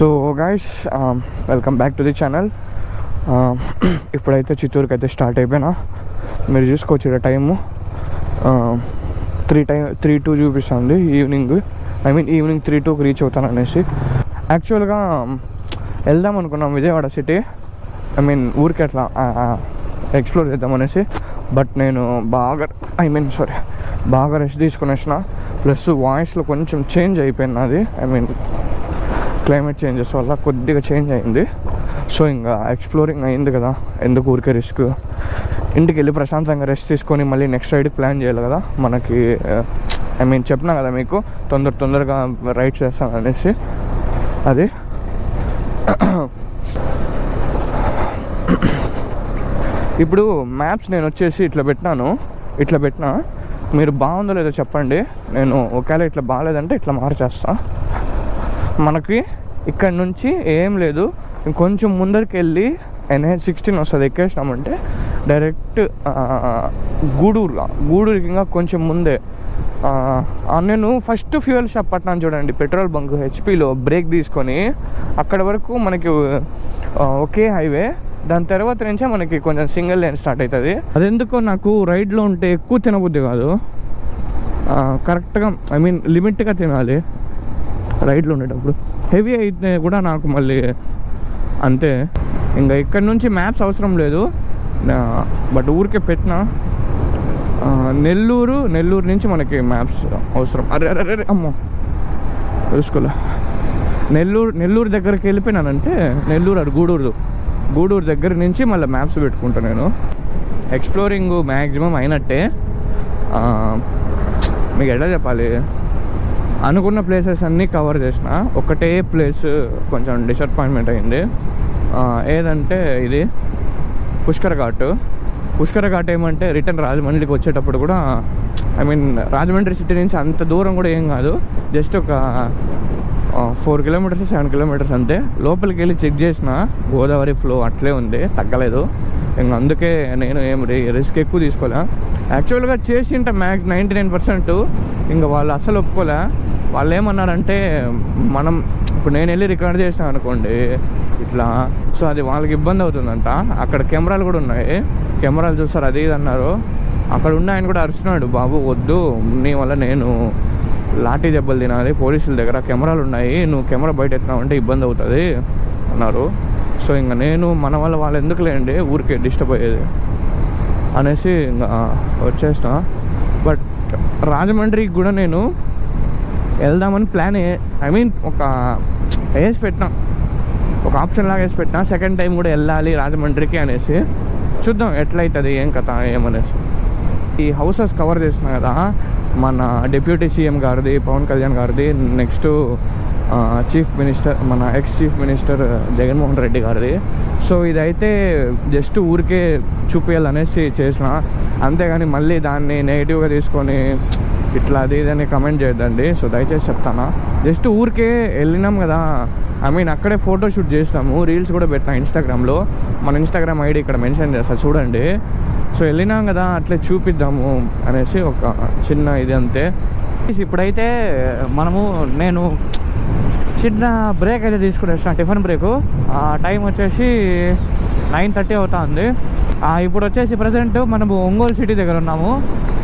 So guys welcome back to the channel ఇప్పుడైతే చిత్తూరుకి అయితే స్టార్ట్ అయిపోయినా. మీరు చూసుకోవచ్చు ఇక్కడ time three time three two చూపిస్తుంది evening. I mean evening three టూకి రీచ్ అవుతాను అనేసి. యాక్చువల్గా um, వెళ్దాం అనుకున్నాం విజయవాడ సిటీ ఐ మీన్ ఊరికి అట్లా ఎక్స్ప్లోర్ చేద్దాం అనేసి. బట్ నేను బాగా ఐ మీన్ సారీ బాగా రెస్ట్ తీసుకునేసిన. వచ్చిన ప్లస్ వాయిస్లో కొంచెం చేంజ్ అయిపోయింది అది ఐ మీన్ క్లైమేట్ చేంజెస్ వల్ల కొద్దిగా చేంజ్ అయింది. సో ఇంకా ఎక్స్ప్లోరింగ్ అయింది కదా ఎందుకు ఊరికే రిస్క్? ఇంటికి వెళ్ళి ప్రశాంతంగా రెస్ట్ తీసుకొని మళ్ళీ నెక్స్ట్ రైడ్కి ప్లాన్ చేయాలి కదా మనకి ఐ మీన్ చెప్పినా కదా మీకు తొందర తొందరగా రైడ్ చేస్తాను అనేసి. అది. ఇప్పుడు మ్యాప్స్ నేను వచ్చేసి ఇట్లా పెట్టినాను ఇట్లా పెట్టినా మీరు బాగుందో లేదో చెప్పండి నేను ఒకవేళ ఇట్లా బాగాలేదంటే ఇట్లా మార్చేస్తాను మనకి ఇక్కడ నుంచి ఏం లేదు. ఇంకొంచెం ముందరికి వెళ్ళి ఎన్హెచ్ సిక్స్టీన్ వస్తుంది ఎక్కేసినామంటే డైరెక్ట్ గూడూరు గూడూరుకి ఇంకా కొంచెం ముందే. నేను ఫస్ట్ ఫ్యూయల్ షాప్ పట్టినాను చూడండి పెట్రోల్ బంక్ హెచ్పిలో బ్రేక్ తీసుకొని అక్కడ వరకు మనకి ఒకే హైవే. దాని తర్వాత నుంచే మనకి కొంచెం సింగిల్ లైన్ స్టార్ట్ అవుతుంది అదెందుకో నాకు రైడ్లో ఉంటే ఎక్కువ తినబుద్ధి కాదు. కరెక్ట్గా ఐ మీన్ లిమిట్గా తినాలి. రైడ్లో ఉండేటప్పుడు. హెవీ అయితే కూడా నాకు మళ్ళీ అంతే. ఇంకా ఇక్కడ నుంచి మ్యాప్స్ అవసరం లేదు. బట్ ఊరికే పెట్టిన. నెల్లూరు నెల్లూరు నుంచి మనకి మ్యాప్స్ అవసరం. అరే అరే అరే అమ్మో. చూసుకోలే నెల్లూరు నెల్లూరు దగ్గరికి వెళ్ళిపోయినానంటే నెల్లూరు అది గూడూరు గూడూరు దగ్గర నుంచి మళ్ళీ మ్యాప్స్ పెట్టుకుంటా నేను. ఎక్స్ప్లోరింగ్ మ్యాక్సిమం అయినట్టే. మీకు ఎట్లా చెప్పాలి? అనుకున్న ప్లేసెస్ అన్నీ కవర్ చేసిన ఒకటే ప్లేస్ కొంచెం డిసప్పాయింట్మెంట్ అయింది. ఏదంటే ఇది పుష్కర ఘాట్. పుష్కర ఘాట్ ఏమంటే రిటర్న్ రాజమండ్రికి వచ్చేటప్పుడు కూడా ఐ మీన్ రాజమండ్రి సిటీ నుంచి అంత దూరం కూడా ఏం కాదు. జస్ట్ ఒక ఫోర్ కిలోమీటర్స్ సెవెన్ కిలోమీటర్స్ అంతే. లోపలికి వెళ్ళి చెక్ చేసిన గోదావరి ఫ్లో అట్లే ఉంది తగ్గలేదు. ఇంక అందుకే నేను ఏం రిస్క్ ఎక్కువ తీసుకోలే. యాక్చువల్గా చేసింట మ్యాక్స్ నైంటీ నైన్ పర్సెంట్ ఇంకా వాళ్ళు అసలు ఒప్పుకోలే. వాళ్ళు ఏమన్నారంటే మనం ఇప్పుడు నేను వెళ్ళి రికార్డ్ చేసిన అనుకోండి ఇట్లా సో అది వాళ్ళకి ఇబ్బంది అవుతుందంట. అక్కడ కెమెరాలు కూడా ఉన్నాయి. కెమెరాలు చూస్తారు అది ఇది అన్నారు. అక్కడ ఉన్న ఆయన కూడా అరుస్తున్నాడు బాబు వద్దు నీ వల్ల నేను లాఠీ దెబ్బలు తినాలి పోలీసుల దగ్గర కెమెరాలు ఉన్నాయి నువ్వు కెమెరా బయట ఎత్తినావంటే ఇబ్బంది అవుతుంది అన్నారు. సో ఇంకా నేను మన వల్ల వాళ్ళు ఎందుకు లేండి ఊరికే డిస్టర్బ్ అయ్యేది. అనేసి ఇంకా వచ్చేసిన. బట్ రాజమండ్రికి కూడా నేను వెళ్దామని ప్లాన్ ఐ మీన్ ఒక వేసి పెట్టినా. ఒక ఆప్షన్ లాగా వేసి పెట్టినా. సెకండ్ టైం కూడా వెళ్ళాలి రాజమండ్రికి అనేసి. చూద్దాం ఎట్లయితుంది ఏం కథ ఏమనేసి ఈ హౌసెస్ కవర్ చేసిన కదా మన డిప్యూటీ సీఎం గారిది పవన్ కళ్యాణ్ గారిది నెక్స్ట్ చీఫ్ మినిస్టర్ మన ex chief minister Jaganmohan Reddy గారిది. సో ఇదైతే జస్ట్ ఊరికే చూపించాలనేసి చేసిన. అంతేగాని మళ్ళీ దాన్ని నెగిటివ్గా తీసుకొని ఇట్లా అది ఇదని కమెంట్ చేయొద్దండి. సో దయచేసి చెప్తానా. జస్ట్ ఊరికే వెళ్ళినాం కదా. ఐ మీన్ అక్కడే ఫోటో షూట్ చేసినాము. రీల్స్ కూడా పెట్టినా ఇన్స్టాగ్రామ్లో మన ఇన్స్టాగ్రామ్ ఐడి ఇక్కడ మెన్షన్ చేస్తా చూడండి. సో వెళ్ళినాం కదా అట్లే చూపిద్దాము అనేసి ఒక చిన్న ఇది అంతే. ఇప్పుడైతే మనము నేను చిన్న బ్రేక్ అయితే తీసుకుని వచ్చిన టిఫిన్ బ్రేకు. టైం వచ్చేసి నైన్ థర్టీ అవుతుంది. ఇప్పుడు వచ్చేసి ప్రజెంట్ మనము ఒంగోలు సిటీ దగ్గర ఉన్నాము.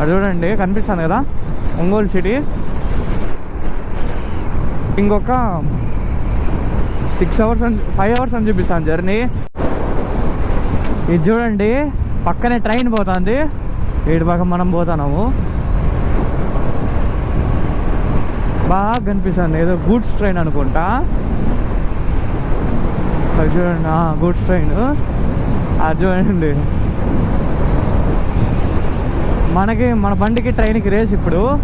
అది చూడండి కనిపిస్తుంది కదా? ఒంగోలు సిటీ. ఇంకొక సిక్స్ అవర్స్ అని ఫైవ్ అవర్స్ అని చూపిస్తాను జర్నీ. ఇది చూడండి పక్కనే ట్రైన్ పోతుంది. ఇటు పక్క మనం పోతున్నాము. బాగా కనిపిస్తుంది. ఏదో గూడ్స్ ట్రైన్ అనుకుంటా. అది చూడండి. Goods train. అది చూడండి. మనకి మన బండికి ట్రైన్కి రేస్ ఇప్పుడు.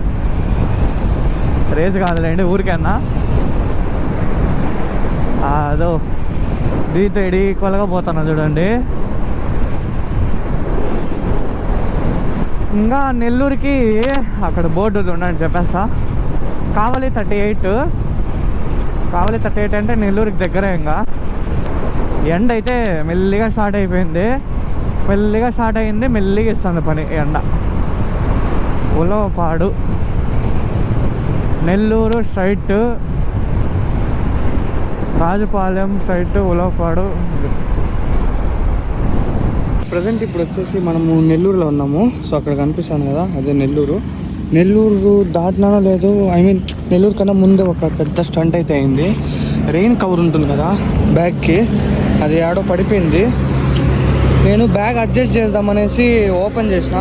రేస్ కాదులేండి ఊరికన్నా. అదో. దీంతో ఎడి ఈక్వల్గా పోతున్నా చూడండి. ఇంకా నెల్లూరుకి అక్కడ బోర్డు ఉంది ఉండండి చెప్పేస్తా. కావాలి థర్టీ ఎయిట్. కావాలి థర్టీ ఎయిట్ అంటే నెల్లూరుకి దగ్గరే ఇంకా. ఎండ అయితే మెల్లిగా స్టార్ట్ అయిపోయింది. మెల్లిగా స్టార్ట్ అయింది మెల్లిగా ఇస్తుంది పని ఎండ. Ulavapadu Nellore straight. Rajapalem site Ulavapadu present ఇప్పుడు వచ్చేసి మనము నెల్లూరులో ఉన్నాము. సో అక్కడ కనిపిస్తాను కదా అదే నెల్లూరు. నెల్లూరు దాటినానో లేదో ఐ మీన్ నెల్లూరు కన్నా ముందే ఒక పెద్ద స్టంట్ అయితే అయింది. రెయిన్ కవర్ ఉంటుంది కదా బ్యాగ్కి అది ఆడో పడిపోయింది. నేను బ్యాగ్ అడ్జస్ట్ చేద్దామనేసి ఓపెన్ చేసిన.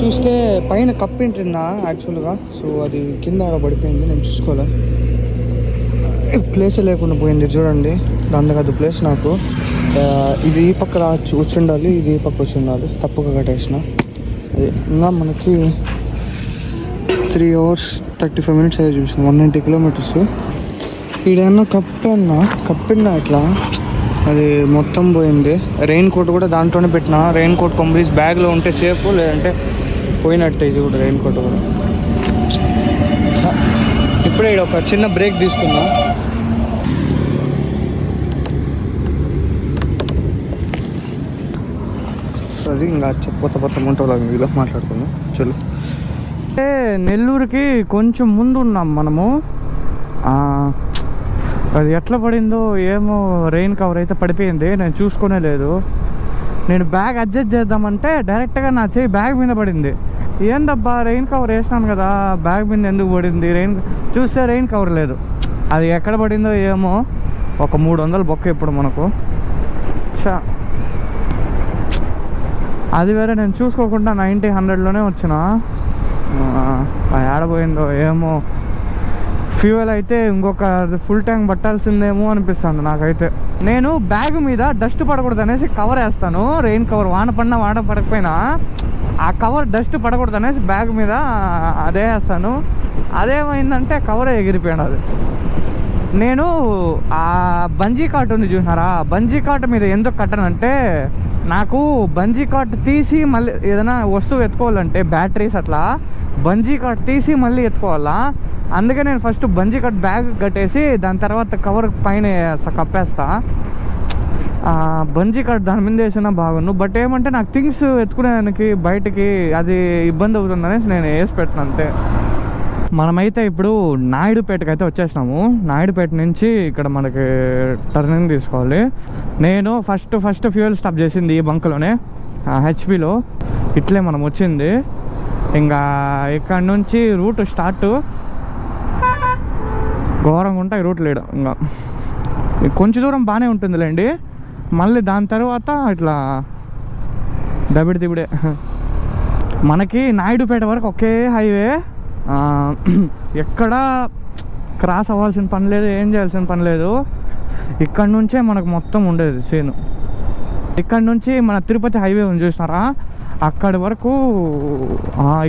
చూస్తే పైన కప్పింటున్నా యాక్చువల్గా సో అది కింద ఆడ పడిపోయింది నేను చూసుకోలే. ప్లేస్ లేకుండా పోయింది చూడండి. దాని కాదు ప్లేస్ నాకు ఇది ఈ పక్క కూర్చుండాలి వచ్చి ఉండాలి ఇది ఈ పక్క వచ్చి ఉండాలి. తప్పుగా కట్టేసిన. అది ఇంకా మనకి three hours thirty five minutes అయ్యే చూసాను వన్ నైంటీ కిలోమీటర్స్ ఈడన్నా కప్పన్నా కప్పినా? ఇట్లా అది మొత్తం పోయింది. రెయిన్ కోట్ కూడా దాంట్లోనే పెట్టిన. రెయిన్ కోట్ కొంబీస్ బ్యాగ్లో ఉంటే సేఫ్ లేదంటే పోయినట్టే ఇది కూడా రెయిన్ కోట్ కూడా. ఇప్పుడే ఈడ ఒక చిన్న బ్రేక్ తీసుకున్నా సరే ఇంకా చెప్పొత్త కొత్త ముంటలో మీలో మాట్లాడుకుందాం. చలో. అంటే నెల్లూరుకి కొంచెం ముందు ఉన్నాం మనము అది ఎట్లా పడిందో ఏమో రెయిన్ కవర్ అయితే పడిపోయింది నేను చూసుకునే లేదు. నేను బ్యాగ్ అడ్జస్ట్ చేద్దామంటే డైరెక్ట్గా నా చేయి బ్యాగ్ మీద పడింది. ఏందబ్బా రెయిన్ కవర్ వేసినాను కదా బ్యాగ్ మీద ఎందుకు పడింది? రెయిన్ చూస్తే రెయిన్ కవర్ లేదు. అది ఎక్కడ పడిందో ఏమో ఒక మూడు వందలు బొక్క ఇప్పుడు మనకు. చా అది వేరే నేను చూసుకోకుండా నైంటీ హండ్రెడ్లోనే వచ్చిన. ఆ ఏమో. ఫ్యూయల్ అయితే ఇంకొక ఫుల్ ట్యాంక్ పట్టాల్సిందేమో అనిపిస్తుంది నాకైతే. నేను బ్యాగ్ మీద డస్ట్ పడకూడదు అనేసి కవర్ వేస్తాను. రెయిన్ కవర్ వాన పడినా వాన పడకపోయినా ఆ కవర్ డస్ట్ పడకూడదు అనేసి బ్యాగ్ మీద అదే వేస్తాను. అదేమైందంటే కవర్ ఎగిరిపోయాడు అది. నేను ఆ బంజీ కాట్ ఉంది చూసినారా? ఆ బంజీ కాట్ మీద ఎందుకు కట్టనంటే నాకు బంజీ కాట్ తీసి మళ్ళీ ఏదైనా వస్తువు ఎత్తుకోవాలంటే బ్యాటరీస్ అట్లా బంజీ కాట్ తీసి మళ్ళీ ఎత్తుకోవాలా? అందుకే నేను ఫస్ట్ బంజీ కార్ట్ బ్యాగ్ కట్టేసి దాని తర్వాత కవర్ పైన కప్పేస్తా. బంజీ కార్ట్ దాని మీద వేసినా బాగుండు. బట్ ఏమంటే నాకు థింగ్స్ ఎత్తుకునేదానికి బయటికి అది ఇబ్బంది అవుతుందనేసి నేను వేసి పెట్టిన అంతే. మనమైతే ఇప్పుడు నాయుడుపేటకి అయితే వచ్చేసినాము. నాయుడుపేట నుంచి ఇక్కడ మనకి టర్నింగ్ తీసుకోవాలి. నేను ఫస్ట్ ఫస్ట్ ఫ్యూయల్ స్టాప్ చేసింది ఈ బంక్లోనే హెచ్పిలో. ఇట్లే మనం వచ్చింది. ఇంకా ఇక్కడ నుంచి రూట్ స్టార్ట్. ఘోరంగా ఉంటాయి రూట్ లేడు ఇంకా. కొంచెం దూరం బాగానే ఉంటుందిలేండి. మళ్ళీ దాని తర్వాత ఇట్లా దబిడి దిబిడే. మనకి నాయుడుపేట వరకు ఒకే హైవే. ఎక్కడ క్రాస్ అవ్వాల్సిన పని లేదు ఏం చేయాల్సిన పని లేదు. ఇక్కడ నుంచే మనకు మొత్తం ఉండేది సీను. ఇక్కడ నుంచి మన తిరుపతి హైవే ఉంది చూసినారా? అక్కడి వరకు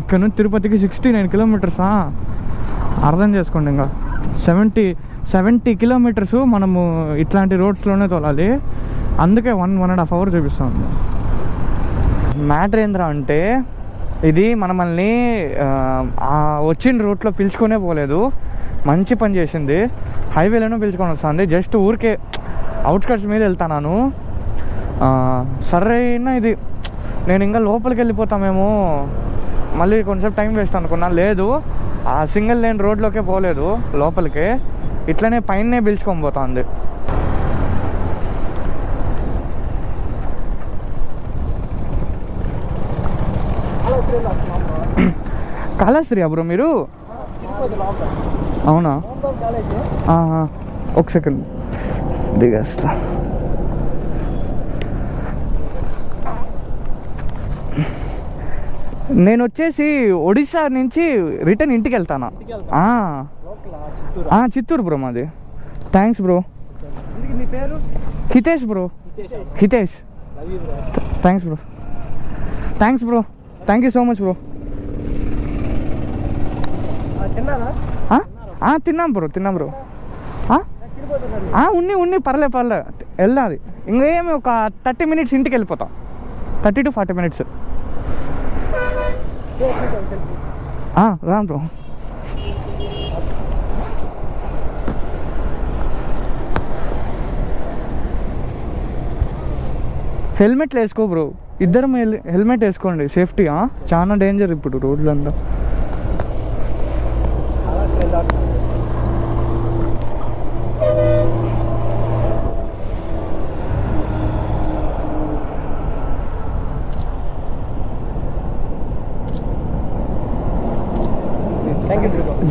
ఇక్కడ నుంచి తిరుపతికి సిక్స్టీ నైన్ కిలోమీటర్సా అర్థం చేసుకోండి ఇంకా. సెవెంటీ సెవెంటీ కిలోమీటర్స్ మనము ఇట్లాంటి రోడ్స్లోనే తోలాలి. అందుకే one one and half hour చూపిస్తాం మ్యాటర్ ఏంద్రా అంటే ఇది మనమల్ని వచ్చిన రూట్లో పిలుచుకునే పోలేదు. మంచి పని చేసింది. హైవేలోనే పిలుచుకొని వస్తుంది. జస్ట్ ఊరికే అవుట్స్కట్స్ మీద వెళ్తాను సరైన ఇది. నేను ఇంకా లోపలికి వెళ్ళిపోతామేమో. మళ్ళీ కొంచెం టైం వేస్ట్ అనుకున్నా. లేదు. ఆ సింగిల్ లేన్ రోడ్లోకే పోలేదు లోపలికే. ఇట్లనే పైనే పిలుచుకొని పోతుంది. కాళశ్రీ బ్రో మీరు? అవునా. ఒక సెకండ్. దిగేస్తా. నేను వచ్చేసి ఒడిశా నుంచి రిటర్న్ ఇంటికి వెళ్తాను? చిత్తూరు. బ్రో మాది. Thanks bro. Hitesh bro. Hitesh. Thanks bro. Thanks bro. Thank you so much bro తిన్నాం బ్రో తిన్నాం బ్రో ఉన్ని ఉన్ని పర్లే పర్లే. వెళ్ళాలి. ఇంకేమి ఒక థర్టీ మినిట్స్ ఇంటికి వెళ్ళిపోతాం. Thirty to forty minutes Ram bro హెల్మెట్లు వేసుకో బ్రో ఇద్దరు హెల్మెట్ వేసుకోండి. సేఫ్టీ చాలా డేంజర్ ఇప్పుడు రోడ్లంతా.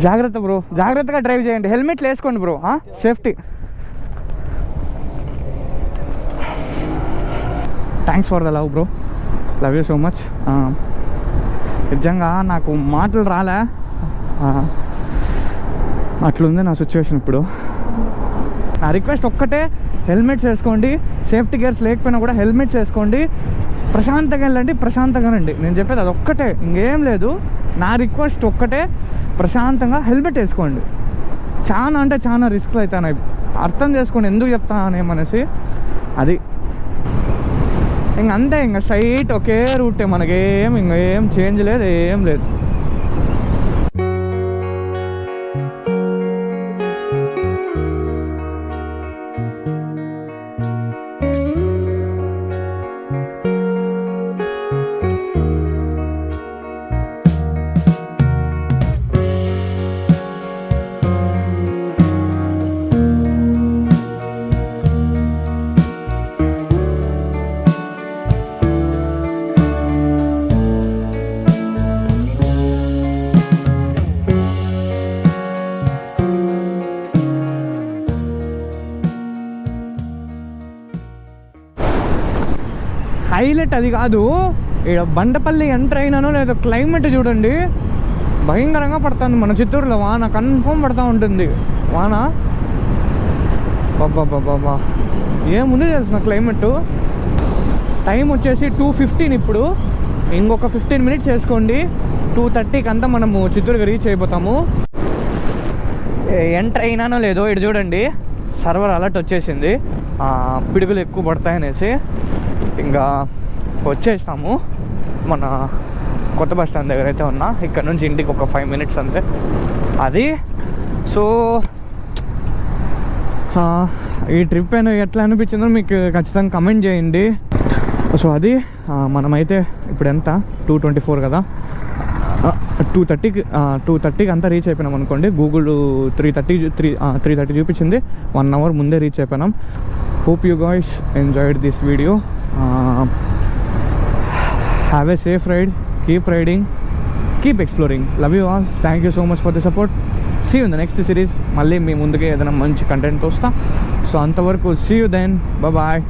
జాగ్రత్త బ్రో జాగ్రత్తగా డ్రైవ్ చేయండి. హెల్మెట్లు వేసుకోండి bro safety thanks for the love bro love you so much నిజంగా నాకు మాటలు రాలే. అట్లుంది నా సిచ్యువేషన్ ఇప్పుడు. నా రిక్వెస్ట్ ఒక్కటే హెల్మెట్స్ వేసుకోండి సేఫ్టీ గేర్స్ లేకపోయినా కూడా హెల్మెట్స్ వేసుకోండి ప్రశాంతంగా వెళ్ళండి ప్రశాంతంగా రండి. నేను చెప్పేది అది ఒక్కటే ఇంకేం లేదు. నా రిక్వెస్ట్ ఒక్కటే ప్రశాంతంగా హెల్మెట్ వేసుకోండి. చాలా అంటే చాలా రిస్క్లు అవుతాయి అర్థం చేసుకోండి ఎందుకు చెప్తానేమనేసి. అది ఇంక అంతే ఇంకా సైట్ ఒకే రూటే మనకేం ఇంకా ఏం చేంజ్ లేదు ఏం లేదు హైలైట్ అది కాదు. ఇక్కడ బండపల్లి ఎంటర్ అయినానో లేదో క్లైమేట్ చూడండి. భయంకరంగా పడుతుంది మన చిత్తూరులో. వాన కన్ఫర్మ్ పడుతూ ఉంటుంది. వాన. బాబా బాబా ఏముంది తెలిసిన క్లైమేట్? టైం వచ్చేసి టూ ఫిఫ్టీన్ ఇప్పుడు. ఇంకొక ఫిఫ్టీన్ మినిట్స్ వేసుకోండి. టూ థర్టీకి అంతా మనము చిత్తూరుకి రీచ్ అయిపోతాము. ఎంటర్ అయినానో లేదో ఇటు చూడండి. సర్వర్ అలర్ట్ వచ్చేసింది. పిడుగులు ఎక్కువ పడతాయనేసి. ఇంకా వచ్చేసాము. మన కొత్త బస్ స్టాండ్ దగ్గర అయితే ఉన్నా. ఇక్కడ నుంచి ఇంటికి ఒక ఫైవ్ మినిట్స్ అంతే. అది. సో ఈ ట్రిప్ అయినా ఎట్లా అనిపించిందో మీకు ఖచ్చితంగా కమెంట్ చేయండి. సో అది మనమైతే ఇప్పుడు ఎంత? టూ ట్వంటీ ఫోర్ కదా టూ థర్టీకి టూ థర్టీకి అంతా రీచ్ అయిపోయినాం అనుకోండి. Google three thirty three three thirty చూపించింది. వన్ అవర్ ముందే రీచ్ అయిపోయినాం. Hope you guys enjoyed this video have a safe ride keep riding keep exploring love you all thank you so much for the support see you the next series మళ్ళీ మీ ముందుకే ఏదైనా మంచి content వస్తా. So అంతవరకు see you then bye